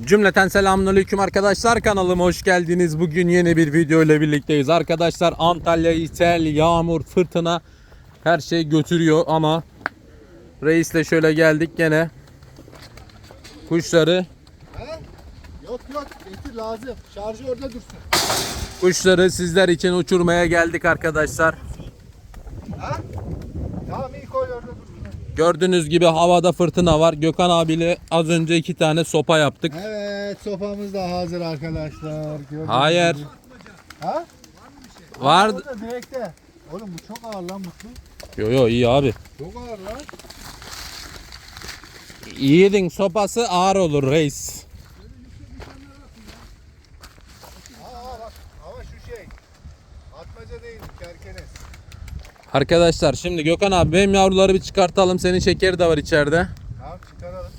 Cümleten selamünaleyküm arkadaşlar kanalıma hoş geldiniz. Bugün yeni bir video ile birlikteyiz. Arkadaşlar Antalya, sel, yağmur, fırtına her şey götürüyor ama reisle şöyle geldik gene kuşları? Yok yok getir lazım. Şarjı orada dursun. kuşları sizler için uçurmaya geldik arkadaşlar. Ha? Tamam iyi. Gördüğünüz gibi havada fırtına var. Gökhan abiyle az önce iki tane sopa yaptık. Evet sofamız da hazır arkadaşlar. Gördüğünüz Hayır. gibi. Ha? Var. Orada direkte. Oğlum bu çok ağır lan Mutlu. Yo yo iyi abi. Çok ağır lan. Yiğidin sopası ağır olur reis. Aa bak ama şu şey. Atmaca değil kerkenes. Arkadaşlar şimdi Gökhan abi benim yavruları bir çıkartalım. Senin şekeri de var içeride. Tamam çıkaralım.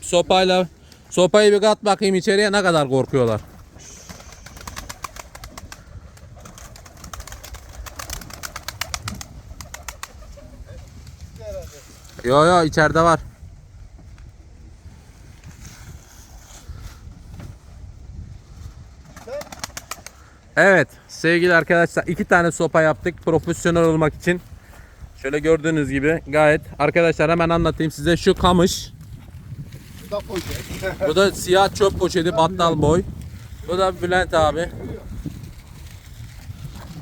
Sopayla sopayı bir kat bakayım içeriye ne kadar korkuyorlar. Yo yo içeride var. Evet sevgili arkadaşlar iki tane sopa yaptık profesyonel olmak için. Şöyle gördüğünüz gibi gayet arkadaşlar hemen anlatayım size şu kamış. Bu da poşet. Bu da siyah çöp poşeti battal boy. Bu da Bülent abi.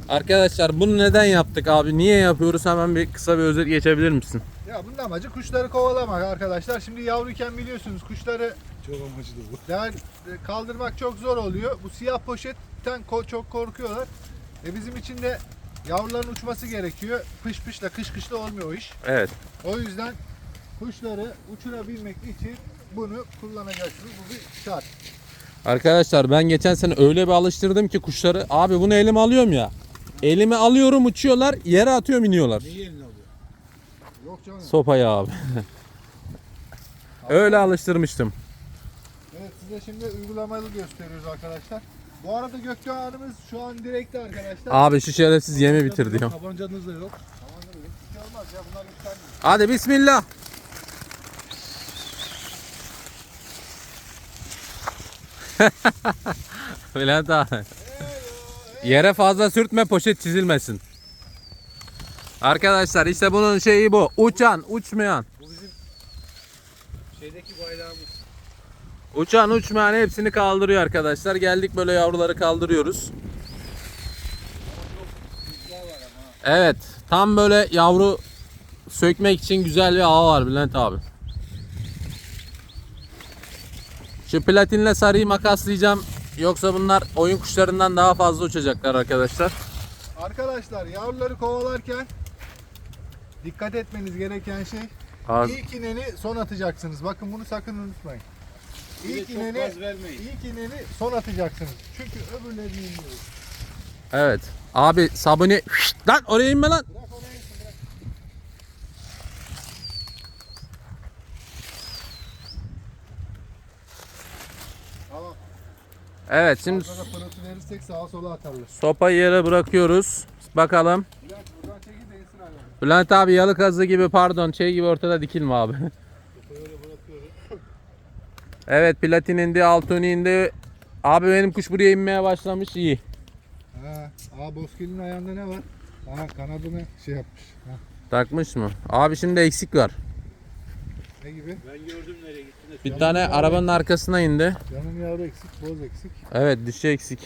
Arkadaşlar bunu neden yaptık abi? Niye yapıyoruz? Hemen bir kısa bir özet geçebilir misin? ya bunun amacı kuşları kovalamak arkadaşlar. Şimdi yavruyken biliyorsunuz kuşları Çok amacı da bu. Yani e, kaldırmak çok zor oluyor. Bu siyah poşetten ko- çok korkuyorlar. E bizim için de yavruların uçması gerekiyor. Pış pışla kış kışla olmuyor o iş. Evet. O yüzden kuşları uçurabilmek için bunu kullanacaksınız. Bu bir şart. Arkadaşlar ben geçen sene öyle bir alıştırdım ki kuşları. Abi bunu elime alıyorum ya. Elime alıyorum uçuyorlar. Yere atıyorum iniyorlar. Neyi eline alıyor? Yok canım. Sopayı abi. öyle alıştırmıştım. Evet size şimdi uygulamalı gösteriyoruz arkadaşlar. Bu arada Gökdoğan'ımız şu an direkte arkadaşlar. Abi şu şerefsiz yemi bitirdi ya. Tabancanız da yok. Tamam, dur, hiçbir şey olmaz ya bunlar yükselmiyor. Hadi bismillah. Bülent abi. Yere fazla sürtme poşet çizilmesin. Arkadaşlar işte bunun şeyi bu. Uçan, uçmayan. Bu bizim şeydeki bayrağımız. Uçan, uçmayan hepsini kaldırıyor arkadaşlar. Geldik böyle yavruları kaldırıyoruz. Evet. Tam böyle yavru sökmek için güzel bir ağ var Bülent abi. Şu platinle sarıyı makaslayacağım. Yoksa bunlar oyun kuşlarından daha fazla uçacaklar arkadaşlar. Arkadaşlar yavruları kovalarken dikkat etmeniz gereken şey Az- İlk ineni son atacaksınız. Bakın bunu sakın unutmayın. İlk ineni, ilk ineni son atacaksınız. Çünkü öbürlerini inmiyoruz. Evet. Abi sabuni Şşt, lan oraya inme lan. Bırak oraya insin bırak. Tamam. Evet şimdi pırıltı verirsek sağa sola atarlar. sopayı yere bırakıyoruz. Bakalım. Bülent buradan çekil de insin hayvan. Bülent abi yalı kazı gibi pardon şey gibi ortada dikilme abi. evet platin indi altın indi. Abi benim kuş buraya inmeye başlamış iyi. Ha, aa Bozkir'in ayağında ne var? Aha kanadını şey yapmış. Ha, Takmış mı? Abi şimdi eksik var. ne gibi? Ben gördüm nereye gittiğini. Bir tane arabanın arkasına indi. Yanın yavru eksik, boz eksik. Evet dişi eksik.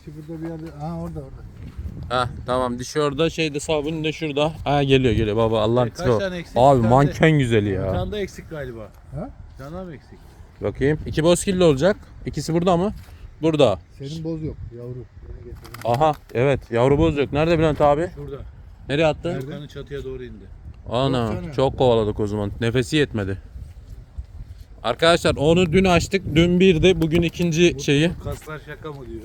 İşi burada bir yerde. Aha orada orada. Heh tamam dişi orada şeyde sabun de şurada. Ha geliyor geliyor baba Allah'ın E? Abi Bir manken güzeli Bir ya. tane de eksik galiba. Ha? Bir tane eksik? Bakayım. İki bozkilli olacak. İkisi burada mı? Burada. Senin boz yok yavru. Yeni getirdim. Aha evet yavru boz yok. Nerede Bülent abi? Şurada. Nereye attı? Erkan'ın çatıya doğru indi. Ana Baksana. çok kovaladık o zaman. Nefesi yetmedi. Arkadaşlar onu dün açtık. Dün birdi. Bugün ikinci şeyi. Kaslar şaka mı diyor.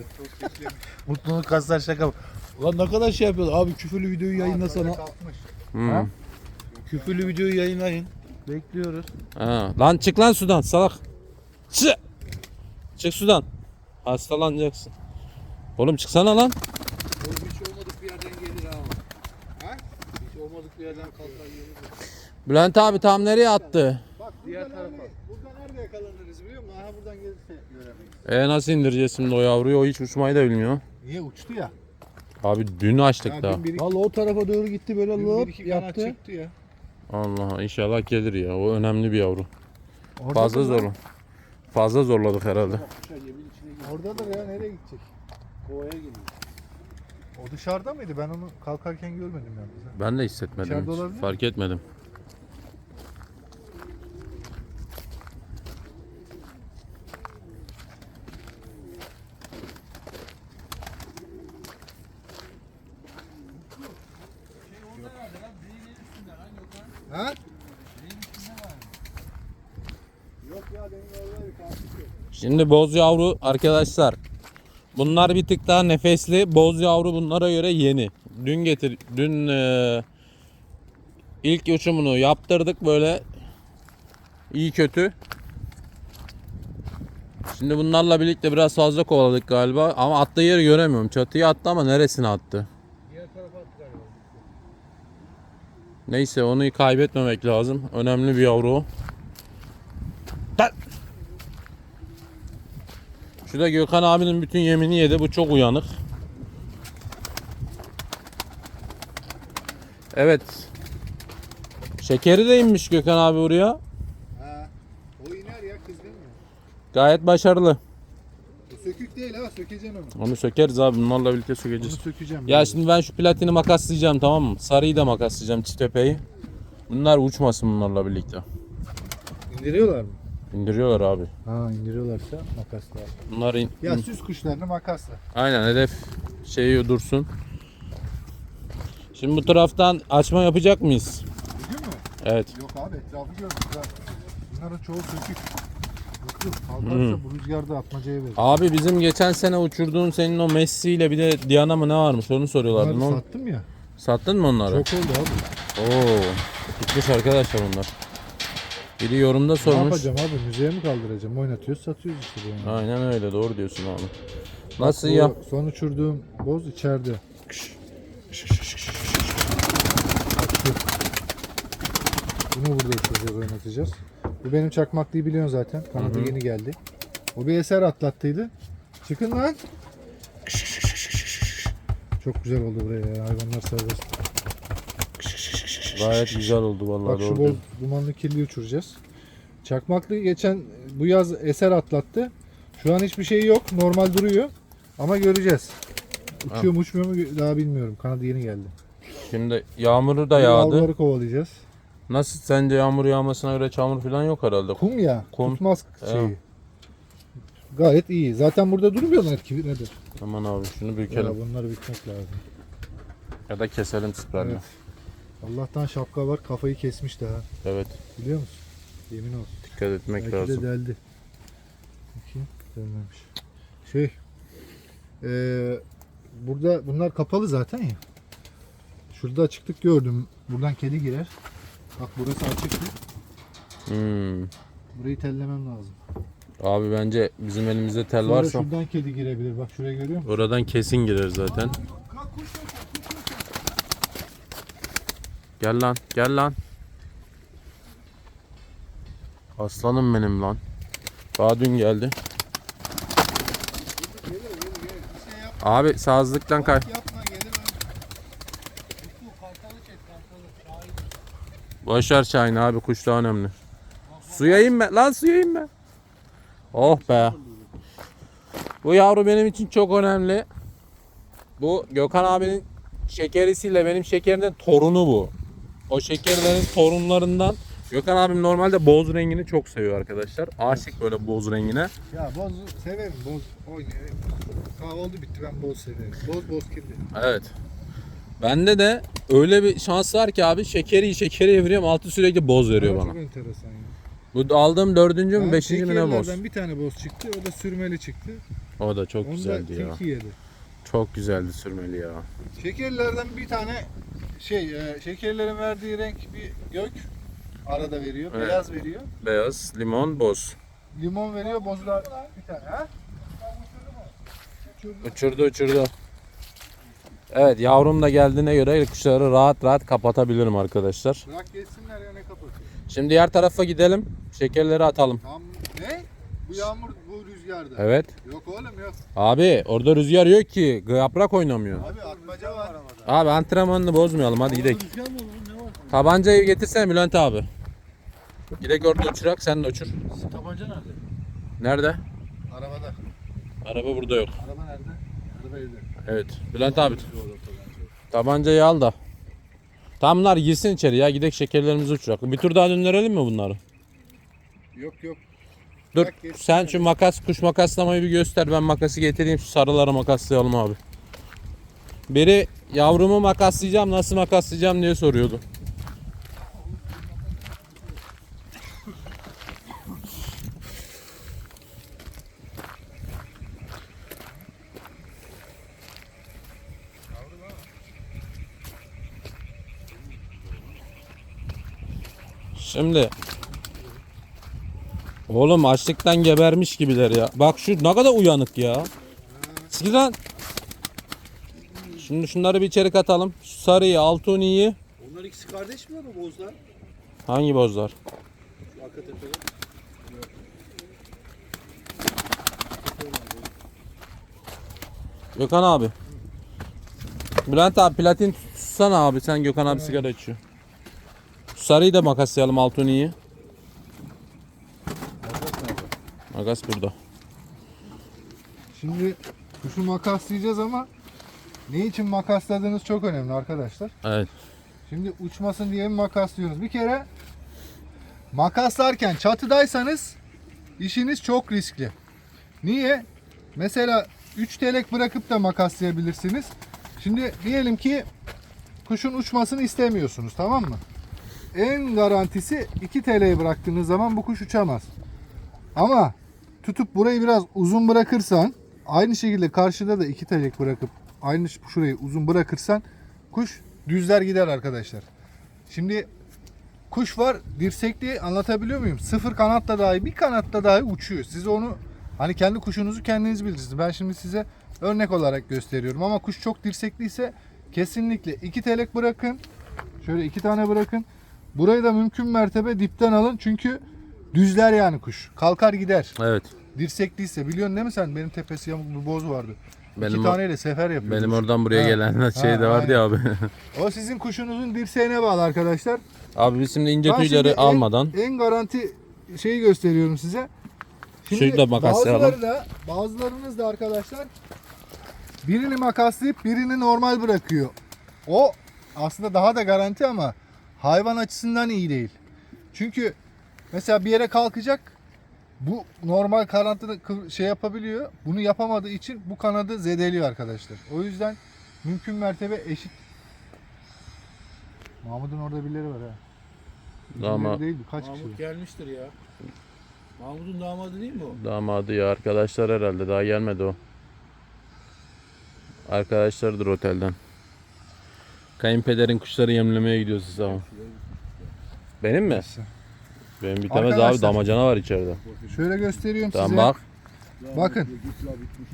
Mutluluk kaslar şaka mı? Ulan ne kadar şey yapıyorlar. Abi küfürlü videoyu yayınlasana. Hmm. Ha? Küfürlü videoyu yayınlayın. Bekliyoruz. Ha. Lan çık lan sudan salak. Çık. Çık sudan. Hastalanacaksın. Oğlum çıksana lan. Oğlum hiç olmadık bir yerden gelir ha. Ha? Hiç olmadık bir yerden kalkar gelir. Bülent abi tam nereye attı? Bak Diğer tarafa. nerede? Burada nerede yakalanırız biliyor musun? Aha buradan gelirse göremeyiz. E nasıl indireceğiz şimdi o yavruyu? O hiç uçmayı da bilmiyor. Niye uçtu ya? Abi dün açtık Ya daha. dün bir, Valla o tarafa doğru gitti böyle lop yaptı. çıktı ya. Allah inşallah gelir ya. O önemli bir yavru. Orada Fazla zor. Fazla zorladık herhalde. Oradadır ya nereye gidecek? Kovaya geliyor. O dışarıda mıydı? Ben onu kalkarken görmedim yalnız. Ben de hissetmedim. İçeride hiç. olabilir mi? Fark etmedim. Ha? Yok ya benim oradaydı kalkıyor. Şimdi boz yavru arkadaşlar. Bunlar bir tık daha nefesli. Boz yavru bunlara göre yeni. Dün getir dün e, ilk uçumunu yaptırdık böyle iyi kötü. Şimdi bunlarla birlikte biraz fazla kovaladık galiba ama attığı yeri göremiyorum. Çatıya attı ama neresine attı? Diğer tarafa attı galiba. Neyse onu kaybetmemek lazım. Önemli bir yavru o. Şu da Gökhan abinin bütün yemini yedi. Bu çok uyanık. Evet. Şekeri de inmiş Gökhan abi buraya. Ha. O iner ya kız değil mi? Gayet başarılı. O sökük değil ha sökeceksin onu. Onu sökeriz abi. Bunlarla birlikte Onu sökeceğiz. sökeceğim. Ya şimdi ben şu platini makaslayacağım tamam mı? Sarıyı da makaslayacağım çitepeyi. Bunlar uçmasın bunlarla birlikte. İndiriyorlar mı? İndiriyorlar abi. Ha indiriyorlarsa makasla. Bunlar in- Ya süs kuşlarını makasla. Aynen hedef şeyi dursun. Şimdi bu taraftan açma yapacak mıyız? Bugün mü? Evet. Yok abi etrafı. Güzel. Bunların çoğu sökük. Bakın kalkarsa bu rüzgarda atmacaya verir. Abi bizim geçen sene uçurduğun senin o Messi ile bir de Diana mı ne varmış onu soruyorlardı. Bunları Ne ol- sattım ya. Sattın mı onları? Çok oldu abi. Oo. Gitmiş arkadaşlar bunlar. Biri yorumda Ne sormuş. yapacağım abi? Müzeye mi kaldıracağım? Oynatıyoruz satıyoruz işte bu. Aynen öyle doğru diyorsun abi. Nasıl Bu ya? Son uçurduğum boz içeride. Bunu burada uçuracağız, oynatacağız. Bu benim çakmaklıyı biliyorsun zaten. Kanadı yeni geldi. O bir eser atlattıydı. Çıkın lan. Çok güzel oldu buraya ya. Hayvanlar serbest. Gayet güzel oldu vallahi Bak şu doğru. diyorsun. dumanlı kirli uçuracağız. Çakmaklı geçen bu yaz eser atlattı. Şu an hiçbir şey yok. Normal duruyor. Ama göreceğiz. Uçuyor mu uçmuyor mu daha bilmiyorum. Kanadı yeni geldi. Şimdi yağmuru da yağdı. Yavruları kovalayacağız. Nasıl sence yağmur yağmasına göre çamur falan yok herhalde. Kum ya. Kum. Tutmaz Evet. şeyi. Gayet iyi. Zaten burada durmuyorlar ki nedir? Aman abi şunu Ya bükelim bunları bitmek lazım. ya da keselim sprayla. Evet. Allah'tan şapka var. Kafayı kesmiş daha. Evet. Biliyor musun? Yemin olsun. Dikkat etmek Belki lazım. de deldi. Bakayım. Delmemiş. Şey. eee, burada bunlar kapalı zaten ya. Şurada açıklık gördüm. Buradan kedi girer. Bak burası açıktı. Hmm. Burayı tellemem lazım. Abi bence bizim elimizde tel Sonra varsa şuradan kedi girebilir. Bak şuraya görüyor musun? oradan kesin girer zaten. Gel lan, gel lan. Aslanım benim lan. Daha dün geldi. Abi sazlıktan kay. Boşver çayını abi kuş daha önemli. Suya inme lan suya inme. Oh be. Bu yavru benim için çok önemli. Bu Gökhan abinin şekerisiyle benim şekerimin torunu bu. O şekerlerin torunlarından Gökhan abim normalde boz rengini çok seviyor arkadaşlar. Aşık böyle boz rengine. Ya boz severim. Boz. Ha oldu bitti ben boz severim. Boz boz kirli. Evet. Bende de öyle bir şans var ki abi şekeri şekeri eviriyorum altı sürekli boz veriyor Ama bana. Çok enteresan ya. Bu aldığım dördüncü mü beşinci mi ne boz? şekerlerden bir tane boz çıktı. O da sürmeli çıktı. O da çok Onu güzeldi da ya. yedi. Çok güzeldi sürmeli ya. Şekerlerden bir tane şey, e, şekerlerin verdiği renk bir gök arada veriyor, Evet. beyaz veriyor. Beyaz, limon, boz. Limon veriyor, bozlar bir tane ha? Uçurdu uçurdu. Evet yavrum da geldiğine göre kuşları rahat rahat kapatabilirim arkadaşlar. Bırak geçsinler ya ne kapatıyor. Şimdi diğer tarafa gidelim. Şekerleri atalım. Tam ne? Bu yağmur bu rüzgarda. Evet. Yok oğlum yok. Abi orada rüzgar yok ki. Yaprak oynamıyor. Abi atmaca var. Abi antrenmanını bozmayalım hadi gidelim. Rüzgar mı olur? Ne var? Tabancayı getirsene Bülent abi. Gidek orada uçurak sen de uçur. Tabanca nerede? Nerede? Arabada. Araba burada yok. Araba nerede? Araba evde. Evet. Bülent abi. Tabancayı al da. Tamamlar girsin içeri ya. Gidek şekerlerimizi uçurak. Bir tur daha döndürelim mi bunları? Yok yok. Dur. Sen şu makas kuş makaslamayı bir göster. Ben makası getireyim. Şu sarıları makaslayalım abi. Biri yavrumu makaslayacağım nasıl makaslayacağım diye soruyordu. Şimdi Oğlum açlıktan gebermiş gibiler ya. Bak şu ne kadar uyanık ya. Siktir lan. Şimdi şunları bir içeri katalım. Şu sarıyı, altuniyi. Onlar ikisi kardeş mi bu bozlar? Hangi bozlar? Şu arka tepede. Gökhan abi. Bülent abi platin tutsana abi. Sen Gökhan abi sigara içiyor. Sarıyı da makaslayalım altuniyi. Makas burada. Şimdi kuşu makaslayacağız ama ne için makasladığınız çok önemli arkadaşlar. Evet. Şimdi uçmasın diye mi makaslıyorsunuz? Bir kere makaslarken çatıdaysanız işiniz çok riskli. Niye? Mesela 3 telek bırakıp da makaslayabilirsiniz. Şimdi diyelim ki kuşun uçmasını istemiyorsunuz tamam mı? En garantisi 2 TL'yi bıraktığınız zaman bu kuş uçamaz. Ama tutup burayı biraz uzun bırakırsan aynı şekilde karşıda da 2 telek bırakıp aynı şurayı uzun bırakırsan kuş düzler gider arkadaşlar. Şimdi kuş var dirsekli anlatabiliyor muyum? Sıfır kanatla dahi bir kanatla dahi uçuyor. Siz onu hani kendi kuşunuzu kendiniz bilirsiniz. Ben şimdi size örnek olarak gösteriyorum ama kuş çok dirsekliyse kesinlikle iki telek bırakın. Şöyle iki tane bırakın. Burayı da mümkün mertebe dipten alın çünkü düzler yani kuş. Kalkar gider. Evet. Dirsekliyse biliyorsun değil mi sen? Benim tepesi yamuk bir boz vardı. Benim, İki o- taneyle sefer yapıyor. benim oradan buraya Ha. gelen şey de vardı ya abi. O sizin kuşunuzun dirseğine bağlı arkadaşlar. abi biz şimdi ince Ben tüyleri şimdi en- almadan En, garanti şeyi gösteriyorum size. Şurayı da makaslayalım. bazıları da, bazılarınız da arkadaşlar birini makaslayıp birini normal bırakıyor. O aslında daha da garanti ama hayvan açısından iyi değil. Çünkü mesela bir yere kalkacak bu normal kıv- şey yapabiliyor. Bunu yapamadığı için bu kanadı zedeliyor arkadaşlar. O yüzden mümkün mertebe eşit. Mahmut'un orada birileri var ha. Dama- Birileri değil bu kaç kişi? Mahmut gelmiştir ya. Mahmut'un damadı değil mi o? damadı ya arkadaşlar herhalde daha gelmedi o. Arkadaşlardır otelden. Kayınpederin kuşları yemlemeye gidiyoruz siz ama. Benim mi? Benim bitemez abi Arkadaşlar. damacana var içeride. Şöyle göstereyim Tamam size. bak. Bakın.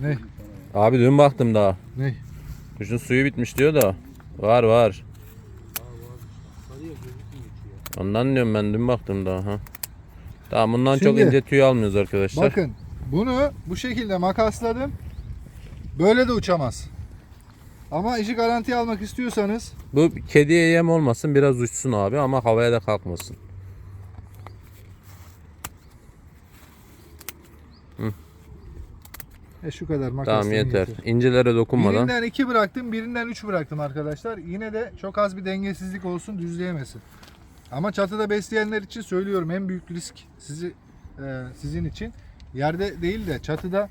Ne? Abi dün baktım daha. Ne? Kuşun suyu bitmiş diyor da. Var var. Ondan diyorum ben dün baktım daha. Ha. Tamam bundan çok Şimdi- ince tüy almıyoruz arkadaşlar. Bakın bunu bu şekilde makasladım. Böyle de uçamaz. Ama işi garantiye almak istiyorsanız Bu kediye yem olmasın biraz uçsun abi ama havaya da kalkmasın. E şu kadar makaslayın Tamam yeter. yeter. İncelere dokunmadan. Birinden iki bıraktım, birinden üç bıraktım arkadaşlar. Yine de çok az bir dengesizlik olsun, düzleyemesin. Ama çatıda besleyenler için söylüyorum en büyük risk sizi e, sizin için. Yerde değil de çatıda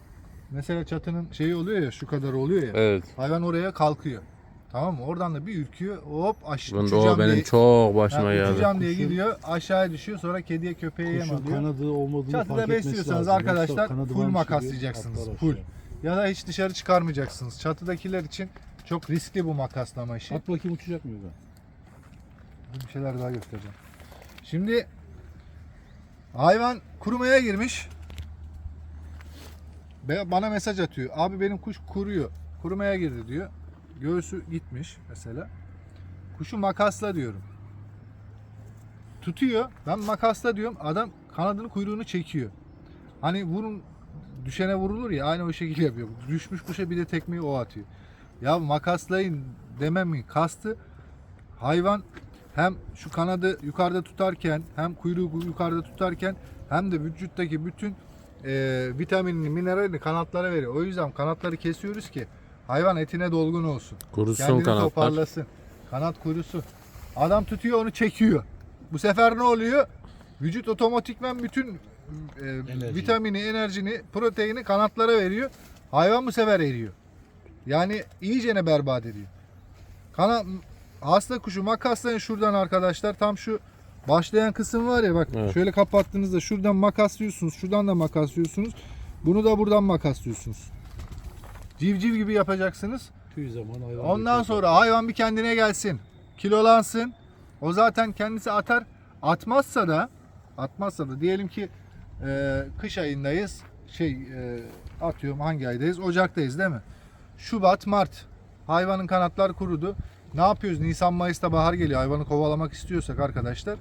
mesela çatının şeyi oluyor ya şu kadar oluyor ya. Evet. Hayvan oraya kalkıyor. Tamam mı? Oradan da bir ürküyor. Hop aşağı Bunda uçacağım o benim diye, çok başıma Ha, geldi. uçacağım diye Kuşun- gidiyor. Aşağıya düşüyor. Sonra kediye köpeğe yem alıyor. kanadı olmadığını Çatıda fark etmesi besliyorsanız lazım. Arkadaşlar full makaslayacaksınız, full. Ya da hiç dışarı çıkarmayacaksınız. Çatıdakiler için çok riskli bu makaslama işi. At bakayım uçacak mı ben? Bir şeyler daha göstereceğim. Şimdi hayvan kurumaya girmiş. Bana mesaj atıyor. Abi benim kuş kuruyor. Kurumaya girdi diyor. Göğsü gitmiş mesela. Kuşu makasla diyorum. Tutuyor. Ben makasla diyorum. Adam kanadını kuyruğunu çekiyor. Hani vurun düşene vurulur ya aynı o şekilde yapıyor. Düşmüş kuşa bir de tekmeyi o atıyor. Ya makaslayın demem mi kastı hayvan hem şu kanadı yukarıda tutarken hem kuyruğu yukarıda tutarken hem de vücuttaki bütün e, vitaminini, mineralini kanatlara veriyor. O yüzden kanatları kesiyoruz ki hayvan etine dolgun olsun. Kurusun Kendini kanatlar. toparlasın. Kanat kurusu. Adam tutuyor onu çekiyor. Bu sefer ne oluyor? Vücut otomatikmen bütün e, Enerji. vitamini, enerjini, proteini kanatlara veriyor. Hayvan bu sefer eriyor. Yani iyicene berbat ediyor. Kana hasta kuşu makaslayın şuradan arkadaşlar. Tam şu başlayan kısım var ya bak Evet. şöyle kapattığınızda şuradan makaslıyorsunuz. Şuradan da makaslıyorsunuz. Bunu da buradan makaslıyorsunuz. Civciv gibi yapacaksınız. Tüy zaman hayvan. Ondan döküyor. sonra hayvan bir kendine gelsin. Kilolansın. O zaten kendisi atar. Atmazsa da atmazsa da diyelim ki e, kış ayındayız. Şey e, atıyorum hangi aydayız? Ocaktayız değil mi? Şubat, Mart. Hayvanın kanatlar kurudu. Ne yapıyoruz? Nisan, Mayıs'ta bahar geliyor. Hayvanı kovalamak istiyorsak arkadaşlar.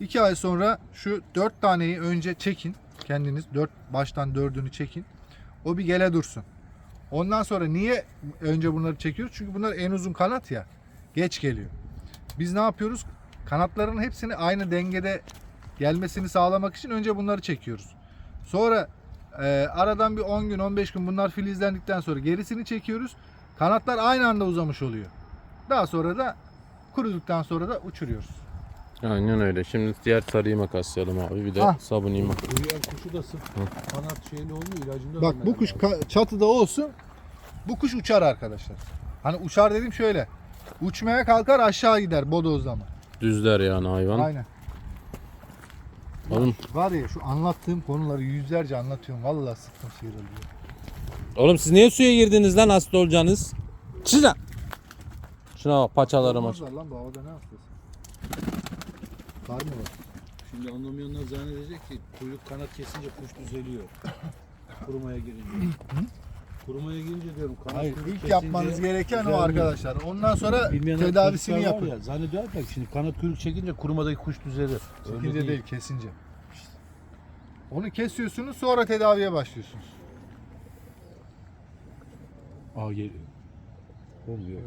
iki ay sonra şu dört taneyi önce çekin. Kendiniz dört baştan dördünü çekin. O bir gele dursun. Ondan sonra niye önce bunları çekiyoruz? Çünkü bunlar en uzun kanat ya. Geç geliyor. Biz ne yapıyoruz? Kanatların hepsini aynı dengede gelmesini sağlamak için önce bunları çekiyoruz. Sonra e, aradan bir 10 gün 15 gün bunlar filizlendikten sonra gerisini çekiyoruz. Kanatlar aynı anda uzamış oluyor. Daha sonra da kuruduktan sonra da uçuruyoruz. Aynen öyle. Şimdi diğer sarıyı makaslayalım abi. Bir de Ah. sabunayı mak. Uyuyan kuşu da sırf kanat şeyli olmuyor ilacında. Bak bu kuş ka- çatıda olsun. Bu kuş uçar arkadaşlar. Hani uçar dedim şöyle. Uçmaya kalkar aşağı gider bodozlama. Düzler yani hayvan. Aynen. Oğlum, Var ya şu anlattığım konuları yüzlerce anlatıyorum. Vallahi sıktım sıyrılıyor. oğlum siz niye suya girdiniz lan hasta olacaksınız? Şuna. Şuna bak paçalarım aç. Olmazlar lan bu havada ne hastası? Kar mı var? Şimdi anlamayanlar zannedecek ki kuyruk kanat kesince kuş düzeliyor. Kurumaya girince. Kurumaya girince diyorum kanat Hayır kuyruk ilk kesince yapmanız gereken o düzelmiyor. arkadaşlar. Ondan sonra Bilmeyenler tedavisini var yapın. Ya, zannediyorlar ki şimdi kanat kuyruk çekince kurumadaki kuş düzelir. Öyle Çekince değil kesince. Onu kesiyorsunuz sonra tedaviye başlıyorsunuz. Aa geliyor. Olmuyor.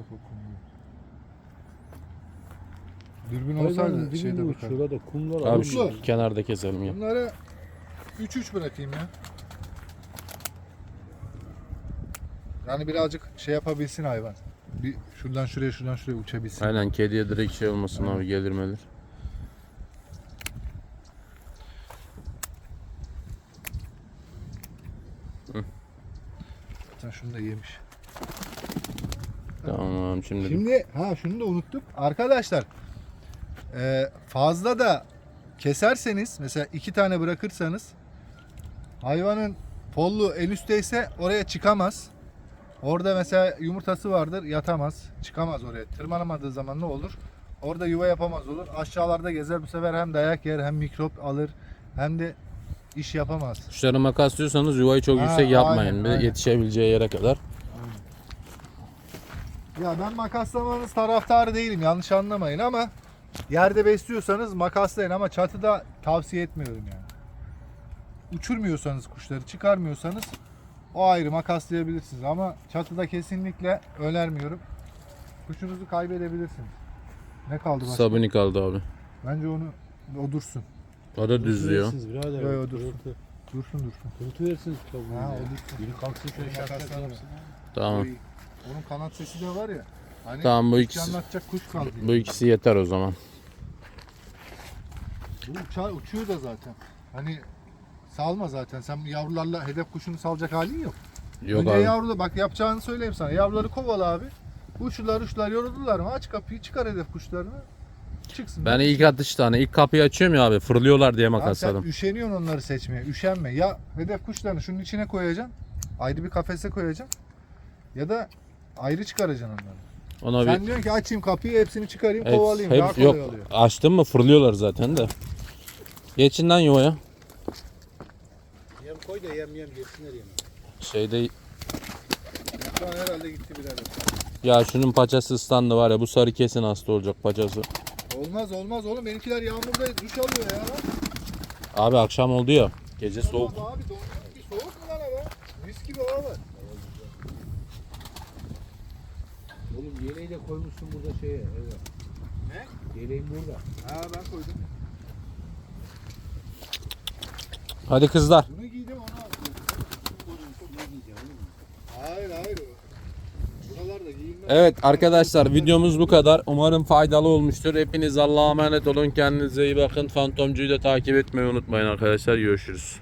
Dürbün olsaydı şeyde bakar. şurada kumlar Abi şu Mutlu. kenarda keselim ya. Bunları 3-3 bırakayım ya. Yani birazcık şey yapabilsin hayvan. Bir şuradan şuraya şuradan şuraya uçabilsin. Aynen kediye direkt şey olmasın abi gelirmeler. Zaten şunu da yemiş. Tamam şimdi. Şimdi ha şunu da unuttuk. Arkadaşlar e, fazla da keserseniz mesela iki tane bırakırsanız hayvanın pollu en üstteyse oraya çıkamaz. Orada mesela yumurtası vardır yatamaz. Çıkamaz oraya. Tırmanamadığı zaman ne olur? Orada yuva yapamaz olur. Aşağılarda gezer bu sefer hem dayak yer hem mikrop alır hem de iş yapamaz. Kuşları makaslıyorsanız yuvayı çok Ha, yüksek yapmayın. aynen, aynen. yetişebileceği yere kadar. Ya ben makaslamanız taraftarı değilim yanlış anlamayın ama yerde besliyorsanız makaslayın ama çatıda tavsiye etmiyorum yani. Uçurmuyorsanız kuşları çıkarmıyorsanız o ayrı makaslayabilirsiniz ama çatıda kesinlikle önermiyorum. Kuşunuzu kaybedebilirsiniz. Ne kaldı başka? Sabuni kaldı abi. Bence onu o dursun. O da düzlüyor. Versiniz Birader. Yo, yo, dursun. Kırıntı. Dursun dursun. Kırıntı versiniz tavuğu. Ha, o dursun. Biri kalksın şöyle yapsın. Tamam. Onun kanat sesi de var ya. Hani Tamam, bu hiç ikisi- anlatacak kuş kaldı. Bu ikisi yeter o zaman. Bu uça, uçuyor da zaten. Hani salma zaten. Sen yavrularla hedef kuşunu salacak halin yok. Yok Önce abi. yavrulu bak yapacağını söyleyeyim sana. Yavruları kovala abi. Uçlar uçlar yoruldular mı? Aç kapıyı çıkar hedef kuşlarını. Çıksın. Ben ilk atışta hani ilk kapıyı açıyorum ya abi fırlıyorlar diye Abi sen makasladım. üşeniyorsun onları seçmeye. Üşenme. Ya hedef kuşlarını şunun içine koyacaksın. Ayrı bir kafese koyacaksın. Ya da ayrı çıkaracaksın onları. Ona Sen bir diyorsun ki açayım kapıyı hepsini çıkarayım Evet, kovalayayım. hep- Daha kolay yok oluyor. açtım mı fırlıyorlar zaten de. Geçin lan yuvaya. Yem koy da yem yem yesinler yem. Şeyde Şu an herhalde gitti birader. ya şunun paçası ıslandı var ya bu sarı kesin hasta olacak paçası. Olmaz olmaz oğlum. Benimkiler yağmurda duş alıyor ya. Abi akşam oldu ya. Gece soğuk. Abi donmuyor ki soğuk mu lan hava? Mis gibi hava var. Oğlum yeleği de koymuşsun burada şeye. Evet. Ne? Yeleğin burada. Ha ben koydum. Hadi kızlar. Bunu giydim onu. Hayır hayır. Giyilmez. Evet arkadaşlar videomuz bu kadar. Umarım faydalı olmuştur. Hepiniz Allah'a emanet olun. Kendinize iyi bakın. Fantomcuyu da takip etmeyi unutmayın arkadaşlar. Görüşürüz.